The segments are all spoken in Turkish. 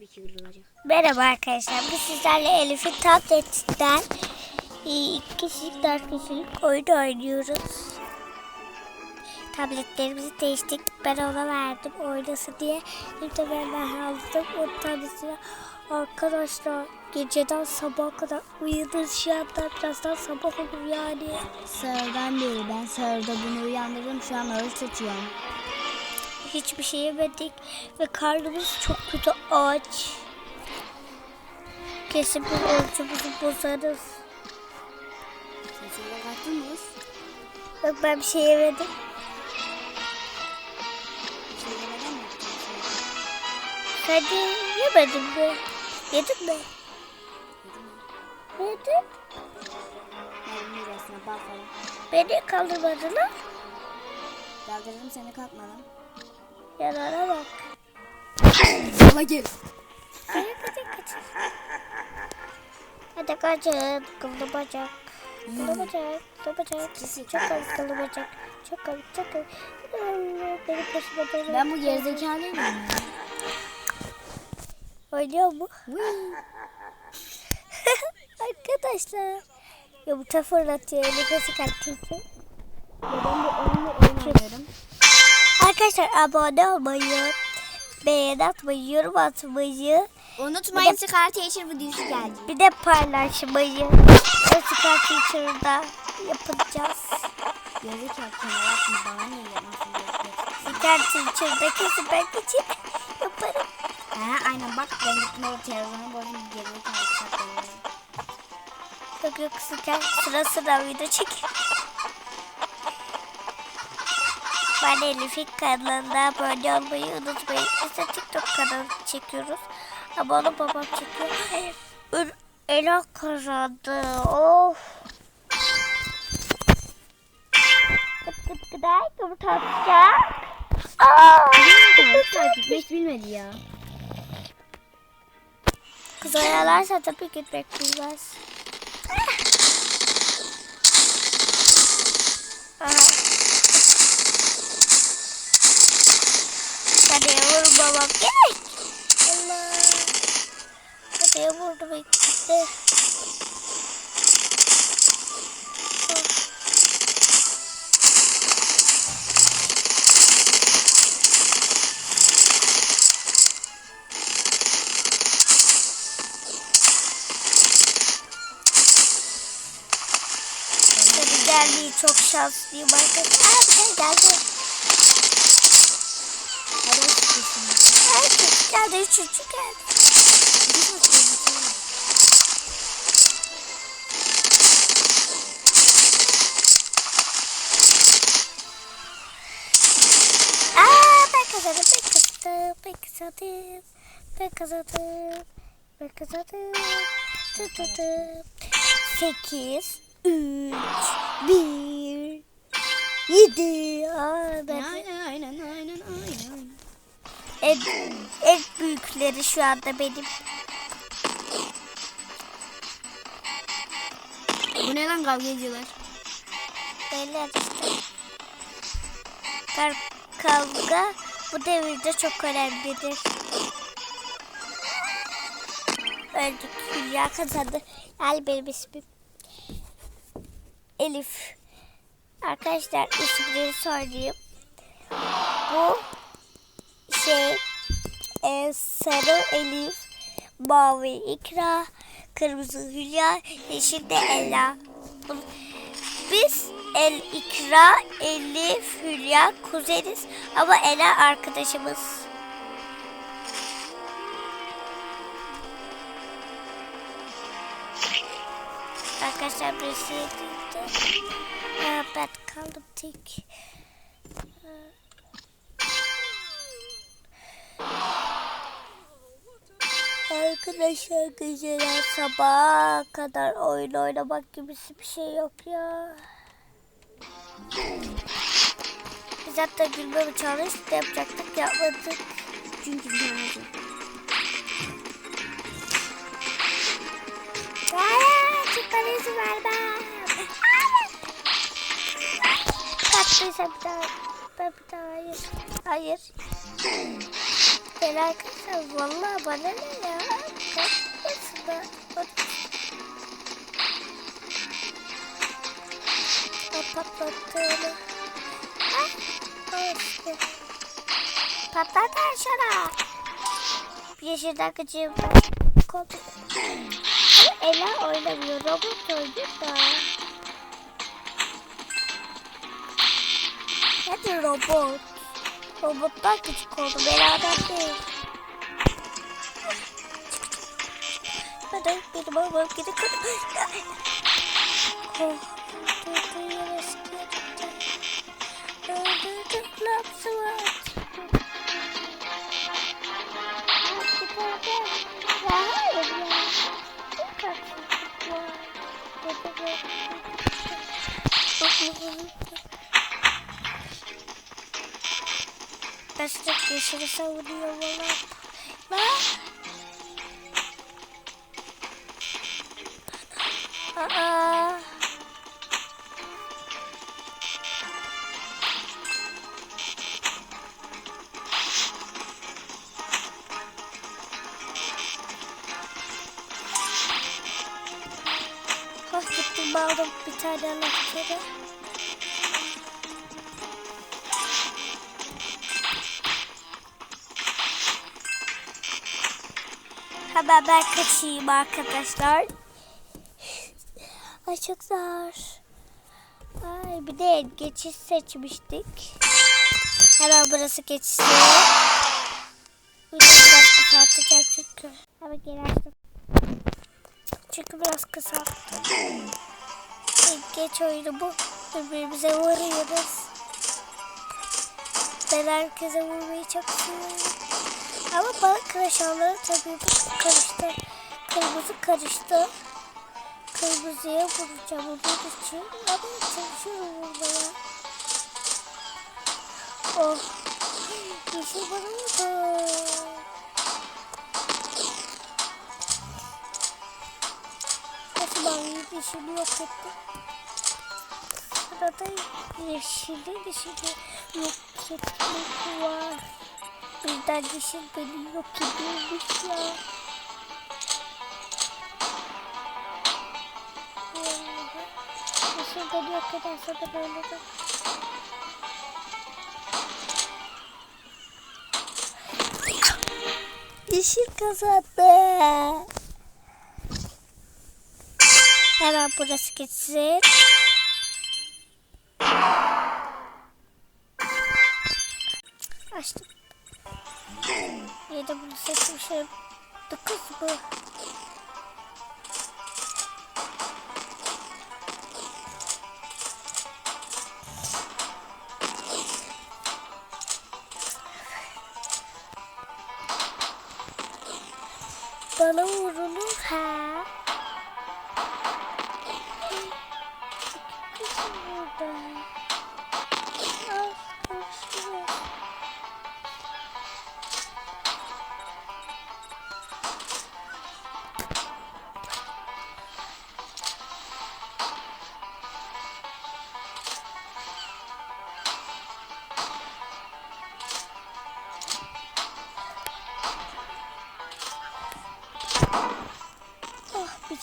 2 milyon olacak. Merhaba arkadaşlar. Biz sizlerle Elif'in tabletinden e, iki kişilik, dört kişilik oyun oynuyoruz. Tabletlerimizi değiştirdik. Ben ona verdim oynasın diye. Şimdi de ben de aldım. O tanesini arkadaşlar geceden sabaha kadar uyudum. Şu anda birazdan sabah olur yani. Sağdan beri ben sağda bunu uyandırdım şu an ağır tutuyorum. Hiçbir şey yemedik ve karnımız çok kötü aç. Kesin bu orucumuzu bozarız. Sesine baktın mı? Bak ben bir şey yemedim. Şey yemeden mi de yemedin mi? Yedin mi? Yedim. Bak falan. Beni kaldırmadın ha? Kaldırırım seni kalkmadan. Yanara bak. Baba gel. Hadi kaçın. Hadi kaçın. Kıllı bacak. Kıllı bacak. Kıllı bacak. Çok komik kıllı bacak. Çok komik çok komik. Benim başıma dönüyor. Ben bu gerizekalıyım. Oynuyor mu? Arkadaşlar. Yumurta fırlatıyor. Nefesi kalkıyor. Ben bu oyunu oynamıyorum. Arkadaşlar abone olmayı, beğeni atmayı, yorum atmayı, Unutmayın Scar Teacher videosu geldi. bir de paylaşmayı. Özgür Teacher'da yapacağız. Gerizekalı kenara atma bana niye yapmasın. Özgür Teacher'da kesin ben için yaparım. Ha aynen bak ben orada televizyonu bozdum gerizekalı çakıyorum. Yok yok sıkar sıra sıra video çek. Ben Elif'in kanalına abone olmayı unutmayın. Biz de TikTok kanalı çekiyoruz. Ama onu babam çekiyor. Ela kazandı. Of. Gıt gıt gıday yumurta atacak. Aa! Gitmek bilmedi ya. Kız oyalarsa tabii gitmek bilmez. Aha. Gelmeyi çok şanslıyım arkadaşlar. Aa bir geldi. Herkes geldi. Üçüncü geldi. Aa ben kazandım. Ben kazandım. Ben kazandım. Ben kazandım. Ben kazandım. Tı tı tı. Sekiz, üç, bir, yedi. Aa, ben aynen. En, en büyükleri şu anda benim. Bu ne lan kavga ediyorlar? Beyler işte. Kar, kavga bu devirde çok önemlidir. Öldük. Hülya kazandı. Yani benim ismim. Elif. Arkadaşlar isimleri söyleyeyim. Bu şey e, sarı Elif, mavi İkra, kırmızı Hülya, yeşil de Ela. Biz El İkra, Elif, Hülya kuzeniz ama Ela arkadaşımız. Arkadaşlar bir şey değildi. Aa, ben kaldım tek. Arkadaşlar geceler sabaha kadar oyun oynamak gibisi bir şey yok ya. Biz hatta gülme challenge de yapacaktık yapmadık. Çünkü bilmiyorum. Aa, çıkmana izin vermem. Kaçtıysa bir daha. Ben bir daha hayır. Hayır. Gel arkadaşlar vallahi bana ne ya? Kaçmasın da. Patlattığını. Ah, al işte. Patlat aşağı. Yeşil takıcıyım. Koltuk. Ela oynamıyor. Robot oynuyor da. Hadi robot. Robotlar küçük oldu. Beraber değil. Hadi benim babam gidip Oh. Destek yeşili savunuyor valla. Lan. Aldım bir tane anahtarı. Hemen ben kaçayım arkadaşlar. Ay çok zor. Ay bir de geçiş seçmiştik. Hemen burası geçişi. Biraz kısaltacak çünkü. Hemen geri açtım. Çünkü biraz kısalttı. Geç oyunu bu. Birbirimize vuruyoruz. Ben herkese vurmayı çok seviyorum. Ama bana kıraşanları tabii bu karıştı. Kırmızı karıştı. Kırmızıya vuracağım onun için. Ama çalışıyorum vurmaya. Oh. Yeşil bana vurdu. Nasıl mavi yeşili yok etti. Sırada yeşili yeşili yok etmek var. Birden yeşil beni yok ediyormuş ya. Yeşil beni yok ederse de böyle de. Yeşil kazandı. Hemen burası geçsin. Açtım. Ya da bunu seçmişim. Dokuz bu. Bana vurulur ha.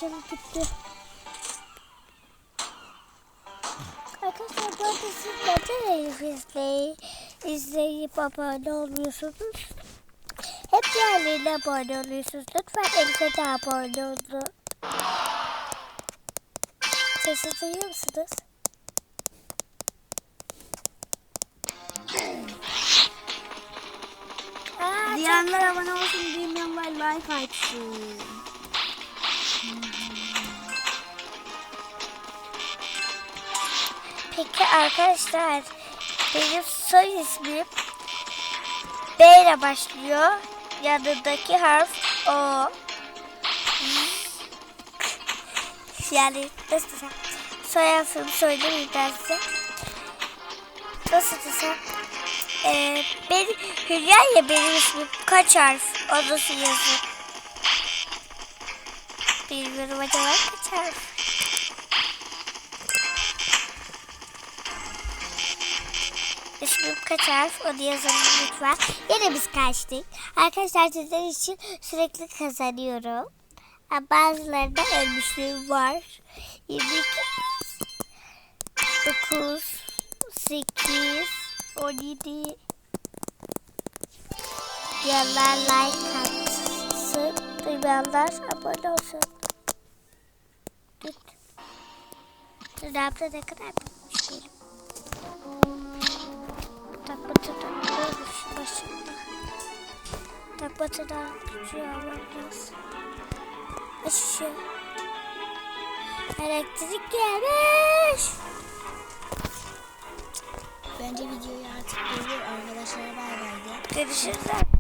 Canım gitti. Arkadaşlar bu arada siz neden Elif izleyip, izleyip abone olmuyorsunuz? Hep diğerlerine abone oluyorsunuz. Lütfen Elif'e de abone olun. Sesi duyuyor musunuz? Diyenler abone olsun, bilmeyenler like atsın. Peki arkadaşlar benim soy ismim B ile başlıyor. Yanındaki harf O. Yani nasıl desem soy harfimi söylemeyeyim ben size. Nasıl desem ee, benim, Hülya ya benim ismim kaç harf? Onu yazın. Bilmiyorum acaba kaç harf? İsmim kaç harf onu yazın lütfen. Yine biz kaçtık. Arkadaşlar sizler için sürekli kazanıyorum. Bazılarında ölmüşlüğüm var. 22 9 8 17 Diğerler like atsın. Duymayanlar abone olsun. Git. Tırnağımda ne kadar bitmiş benim. Takma tırnağımmış başımda. Takma ama biraz. Aşağı. Elektrik gelmiş. Bence videoyu artık durdur arkadaşlar bay bay. Görüşürüz.